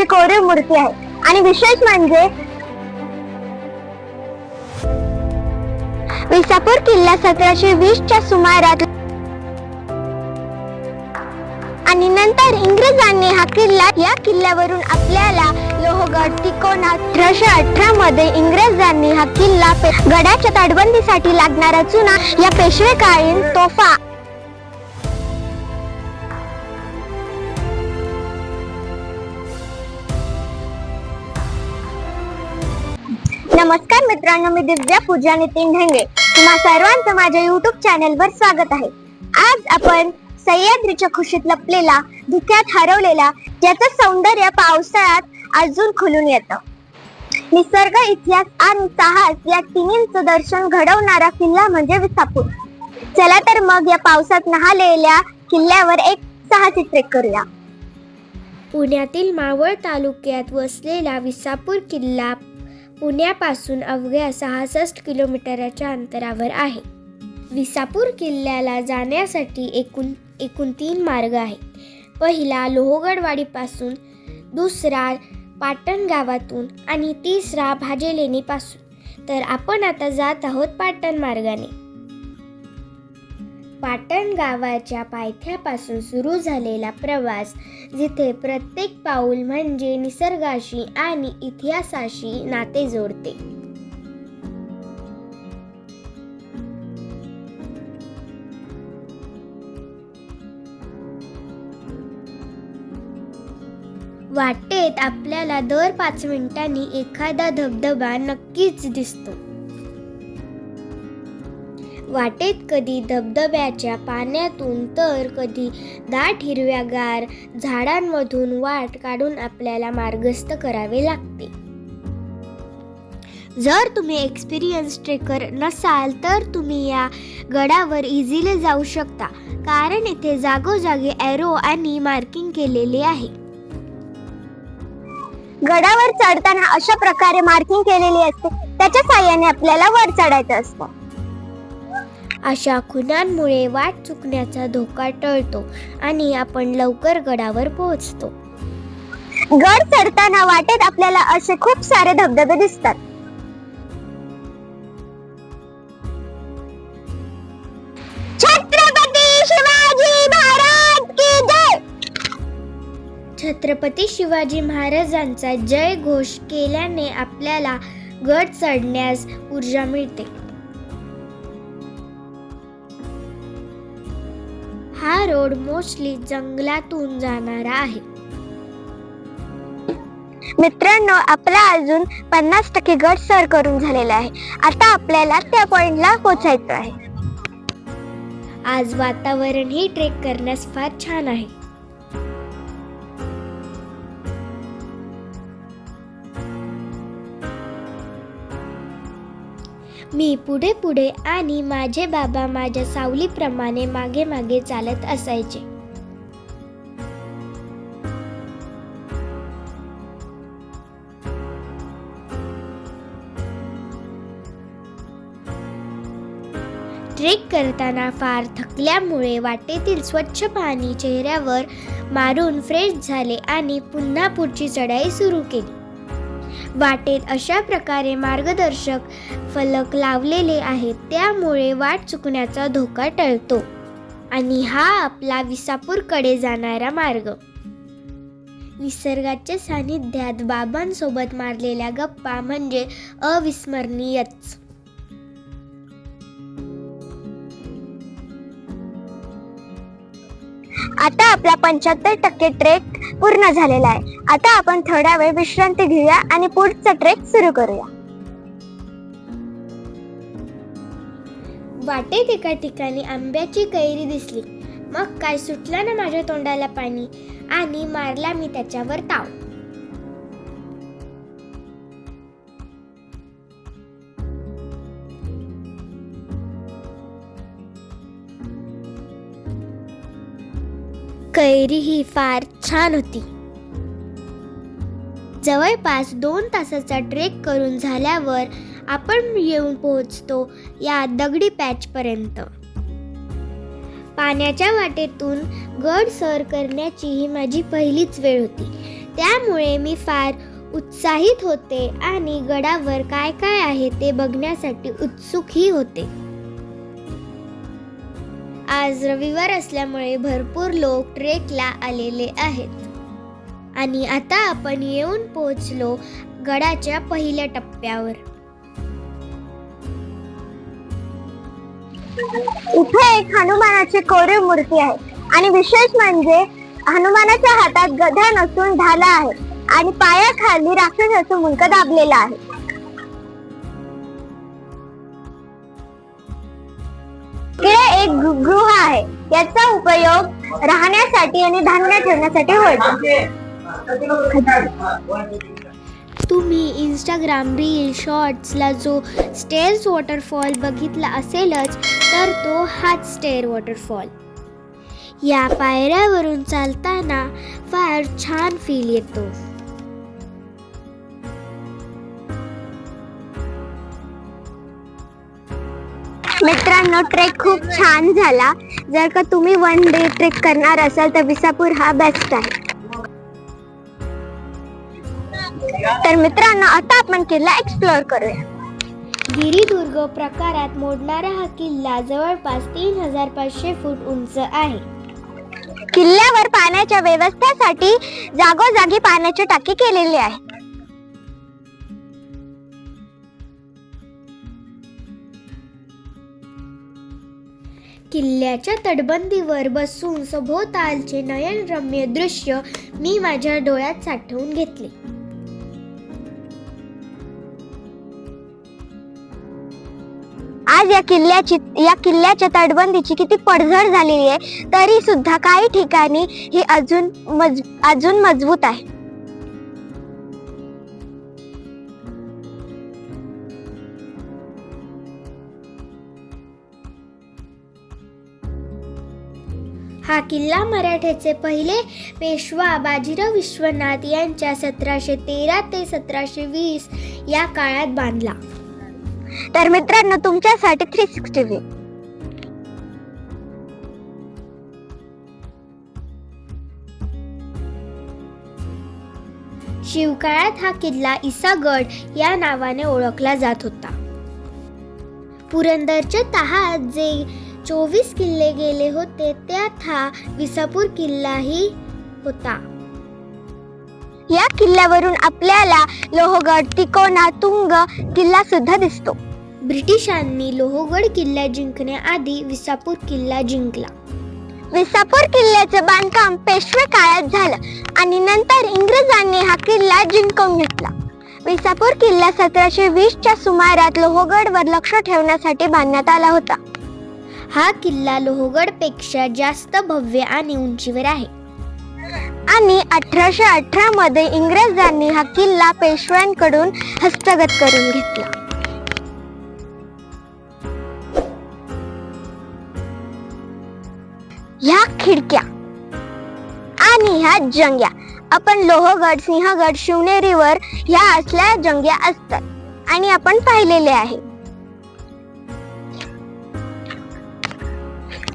दगडाची कोरीव मूर्ती आहे. आणि विशेष म्हणजे विसापूर किल्ला सतराशे वीस च्या सुमारात आणि नंतर इंग्रजांनी हा किल्ला या किल्ल्यावरून आपल्याला लोहगड तिकोना अठराशे अठरा मध्ये इंग्रजांनी हा किल्ला गडाच्या तटबंदीसाठी लागणारा चुना या पेशवेकालीन तोफा नमस्कार मित्रांनो मी दिव्या पूजा नितीन ढेंगे. तुम्हा सर्वांचं माझ्या युट्यूब चॅनल वर स्वागत आहे. आज आपण सह्याद्रीच्या खुशीत लपलेला धुक्यात हरवलेला ज्याचं सौंदर्य पावसाळ्यात अजून खुलून येतं. निसर्ग इतिहास आणि साहस या तिन्हींचं दर्शन घडवणारा किल्ला म्हणजे विसापूर. चला तर मग या पावसात नहालेल्या किल्ल्यावर एक साहसी ट्रेक करूया. पुण्यातील मावळ तालुक्यात वसलेला विसापूर किल्ला पुण्यापासून अवघ्या सहासष्ट किलोमीटरच्या अंतरावर आहे. विसापूर किल्ल्याला जाण्यासाठी एकूण एकूण तीन मार्ग आहेत. पहिला लोहगडवाडीपासून दुसरा पाटण गावातून आणि तिसरा भाजेलेणीपासून. तर आपण आता जात आहोत पाटण मार्गाने. पाटण गावाच्या पायथ्यापासून सुरू झालेला प्रवास जिथे प्रत्येक पाऊल म्हणजे निसर्गाशी आणि इतिहासाशी नाते जोडते. वाटेत आपल्याला दर पाच मिनिटांनी एखादा धबधबा नक्कीच दिसतो. वाटेत कधी धबधब्याच्या पाण्यातून तर कधी दाट हिरव्यागार झाडांमधून वाट काढून आपल्याला मार्गस्थ करावे लागते. जर तुम्ही एक्सपिरियन्स ट्रेकर नसाल तर तुम्ही या गडावर इझिली जाऊ शकता कारण इथे जागोजागी ॲरो आणि मार्किंग केलेले आहे. गडावर चढताना अशा प्रकारे मार्किंग केलेली असते त्याच्या साह्याने आपल्याला वर चढायचं असतं. अशा खुणांमुळे वाट चुकण्याचा धोका टळतो आणि आपण लवकर गडावर पोहोचतो. गड चढताना वाटेत आपल्याला असे खूप सारे धबधबे दिसतात. छत्रपती शिवाजी महाराज की जय! छत्रपती शिवाजी महाराजांचा जय घोष केल्याने आपल्याला गड चढण्यास ऊर्जा मिळते. हा रोड मोस्टली जंगलातून जाणारा आहे. मित्रांनो आपला अजून पन्नास टक्के गड सर करून झालेला आहे. आता आपल्याला त्या पॉइंटला पोहोचायचं आहे. आज वातावरण ही ट्रेक करण्यास फार छान आहे. मी पुढे पुढे आणि माझे बाबा माझ्या सावलीप्रमाणे मागे मागे चालत असायचे. ट्रेक करताना फार थकल्यामुळे वाटेतील स्वच्छ पाणी चेहऱ्यावर मारून फ्रेश झाले आणि पुन्हा पुढची चढाई सुरू केली. वाटेत अशा प्रकारे मार्गदर्शक फलक लावलेले आहेत. त्यामुळे वाट चुकण्याचा धोका टळतो. आणि हा आपला विसापूरकडे जाणारा मार्ग. निसर्गाच्या सानिध्यात बाबांसोबत मारलेल्या गप्पा म्हणजे अविस्मरणीयच. आता आपला पंच्याहत्तर टक्के ट्रेक पूर्ण झालेला आहे. आता आपण थोडा वेळ विश्रांती घेऊया आणि पुढचा ट्रेक सुरू करूया. वाटेत एका ठिकाणी आंब्याची कैरी दिसली. मग काय सुटला ना माझ्या तोंडाला पाणी? आणि मारला मी त्याच्यावर ताव. कैरी ही फार छान होती. जवळपास दोन तासाचा ट्रेक करून झाल्यावर आपण येऊन पोहोचतो या दगडी पॅचपर्यंत पाण्याच्या वाटेतून गड सर करण्याची ही माझी पहिलीच वेळ होती. त्यामुळे मी फार उत्साहित होते आणि गडावर काय काय आहे ते बघण्यासाठी उत्सुकही होते. आज रविवार असल्यामुळे भरपूर लोक ट्रेकला आलेले आहेत. आणि आता आपण येऊन पोहोचलो गडाच्या पहिल्या टप्प्यावर. इथे एक हनुमानाची कोरीव मूर्ती आहे. आणि विशेष म्हणजे हनुमानाच्या हातात गधा नसून ढाला आहे. आणि पायाखाली राक्षसाचं मुंडक दाबलेला आहे. एक गृह आहे. याचा उपयोग राहण्यासाठी आणि धान्य ठेवण्यासाठी होतो. तुम्ही इंस्टाग्राम रील शॉर्ट्सला जो स्टेअर्स वॉटरफॉल बघितला असेलच तर तो हाच स्टेअर वॉटरफॉल या पायऱ्यावरून चालताना फार छान फील येतो. मित्रांनो ट्रेक खूप छान झाला. जर का तुम्ही वन डे ट्रेक करणार असाल तर विसापूर हा बेस्ट आहे. तर मित्रांनो आता आपण किल्ला एक्सप्लोअर करूया. गिरिदुर्ग प्रकारात मोडणारा हा किल्ला जवळपास तीन हजार पाचशे फूट उंच आहे. किल्ल्यावर पाण्याच्या व्यवस्थेसाठी जागोजागी पाण्याची टाकी केलेली आहे. किल्ल्याच्या तटबंदीवर बसून सभोवतालचे नयनरम्य दृश्य मी माझ्या डोळ्यात साठवून घेतले. आज या किल्ल्याची या किल्ल्याच्या तटबंदीची किती पडझड झालेली आहे तरी सुद्धा काही ठिकाणी ही अजून मज अजून मजबूत आहे. किल्ला मराठ्याचे पहिले पेशवा बाजीराव विश्वनाथ यांच्या सतराशे तेरा ते सतराशे वीस या काळात बांधला. तर मित्रांनो तुमच्यासाठी थ्री सिक्स्टी व्ह्यू शिवकाळात हा किल्ला इसागड या नावाने ओळखला जात होता. पुरंदरच्या तहात जे चोवीस किल्ले गेले होते त्यात हा विसापूर किल्लाही होता. या किल्ल्यावरून आपल्याला लोहगड तिकोना तुंग किल्ला सुद्धा दिसतो. ब्रिटिशांनी लोहगड किल्ला जिंकण्याआधी विसापूर किल्ला जिंकला. विसापूर किल्ल्याचं बांधकाम पेशवे काळात झालं आणि नंतर इंग्रजांनी हा किल्ला जिंकून घेतला. विसापूर किल्ला सतराशे वीसच्या सुमारात लोहगडवर लक्ष ठेवण्यासाठी बांधण्यात आला होता. हा किल्ला लोहगडपेक्षा जास्त भव्य आणि उंचीवर आहे. आणि अठराशे अठरा मध्ये इंग्रजांनी हा किल्ला पेशव्यांकडून हस्तगत करून घेतला. ह्या खिडक्या आणि ह्या जंग्या आपण लोहगड सिंहगड शिवनेरीवर ह्या असल्या जंग्या असतात आणि आपण पाहिलेले आहे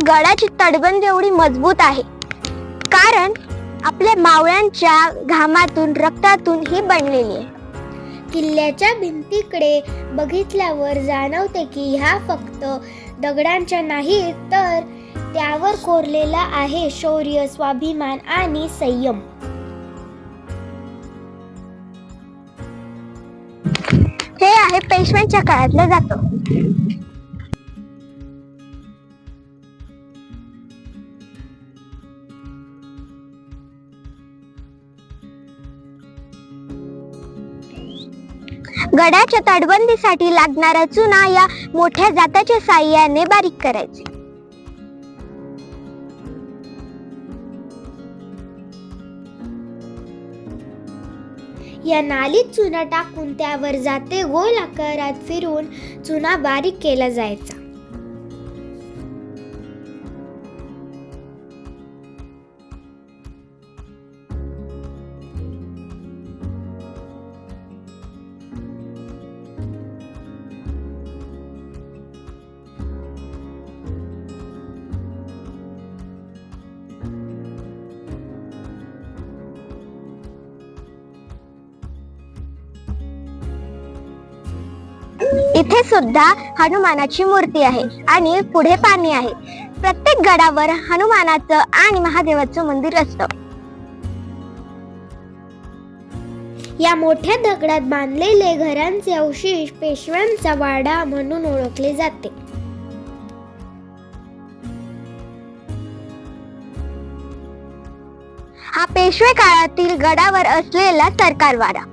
गडाची तटबंदी एवढी मजबूत आहे. कारण आपल्या मावळ्यांच्या घामातून रक्तातून ही बनलेली आहे. किल्ल्याच्या भिंतीकडे बघितल्यावर जाणवते की ह्या फक्त दगडांच्या नाहीत तर त्यावर कोरलेला आहे शौर्य स्वाभिमान आणि संयम. हे आहे पेशव्यांच्या काळातलं जातो. गडाच्या तटबंदीसाठी लागणारा चुना या मोठ्या जाताच्या साह्याने बारीक करायचे. या नालीत चुना टाकून त्यावर जाते गोल आकारात फिरून चुना बारीक केला जायचा. इथे सुद्धा हनुमानाची मूर्ती आहे आणि पुढे पाणी आहे. प्रत्येक गडावर हनुमानाचं आणि महादेवाचं मंदिर असतं. या मोठ्या दगडात बांधलेले घरांचे अवशेष पेशव्यांचा वाडा म्हणून ओळखले जाते. हा पेशवे काळातील गडावर असलेला सरकारवाडा.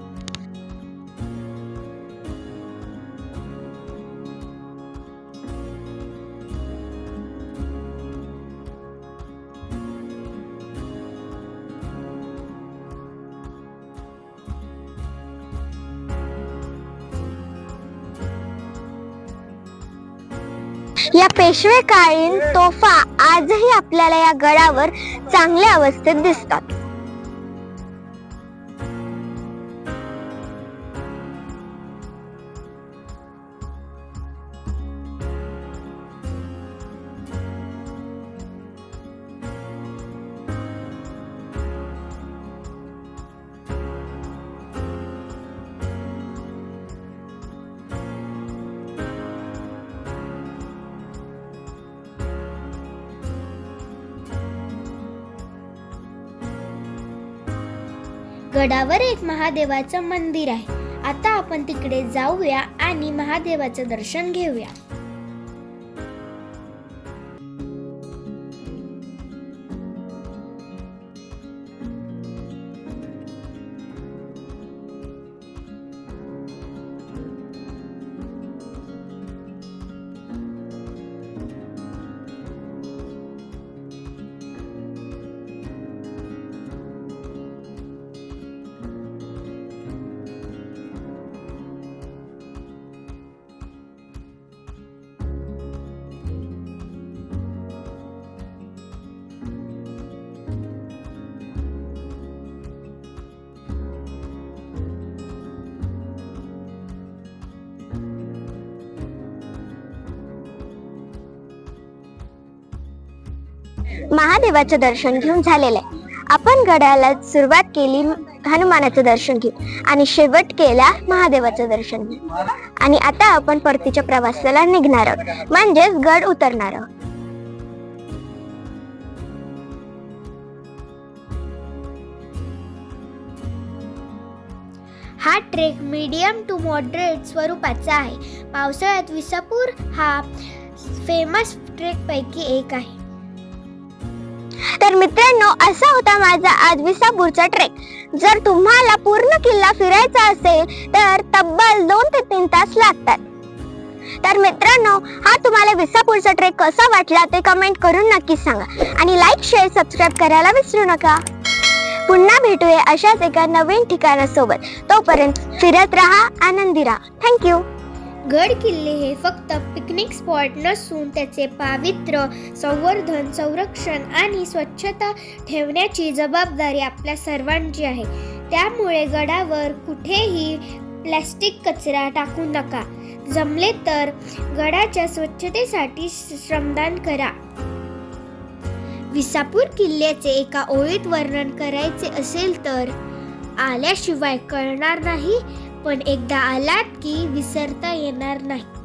या पेशवेकालीन तोफा आजही आपल्याला या गडावर चांगल्या अवस्थेत दिसतात. गडावर एक महादेवाचं मंदिर आहे. आता आपण तिकडे जाऊया आणि महादेवाचं दर्शन घेऊया. महादेवाचं दर्शन घेऊन झालेलं आहे. आपण गडाला सुरुवात केली हनुमानाचं दर्शन घेऊन आणि शेवट केला महादेवाचं दर्शन घेऊन. आणि आता आपण परतीच्या प्रवासाला निघणार आहोत. म्हणजेच गड उतरणार आहोत. हा ट्रेक मीडियम टू मॉडरेट स्वरूपाचा आहे. पावसाळ्यात विसापूर हा फेमस ट्रेकपैकी एक आहे. तर मित्रांनो असा होता माझा आज विसापूरचा ट्रेक जर तुम्हाला पूर्ण किल्ला फिरायचा असेल तर तब्बल दोन ते तीन तास लागतात. तर मित्रांनो हा तुम्हाला विसापूरचा ट्रेक कसा वाटला ते कमेंट करून नक्की सांगा. आणि लाईक शेअर सबस्क्राईब करायला विसरू नका. पुन्हा भेटूया अशाच एका नवीन ठिकाणासोबत. तोपर्यंत फिरत राहा आनंदी राहा. थँक्यू गड किल्ले हे फक्त पिकनिक स्पॉट नसून त्याचे पावित्र्य संवर्धन संरक्षण आणि स्वच्छता ठेवण्याची जबाबदारी आपल्या सर्वांची आहे. त्यामुळे गडावर कुठेही प्लॅस्टिक कचरा टाकू नका. जमले तर गडाच्या स्वच्छतेसाठी श्रमदान करा. विसापूर किल्ल्याचे एका ओळीत वर्णन करायचे असेल तर आल्याशिवाय कळणार नाही पण एकदा आलात की विसरता येणार नाही.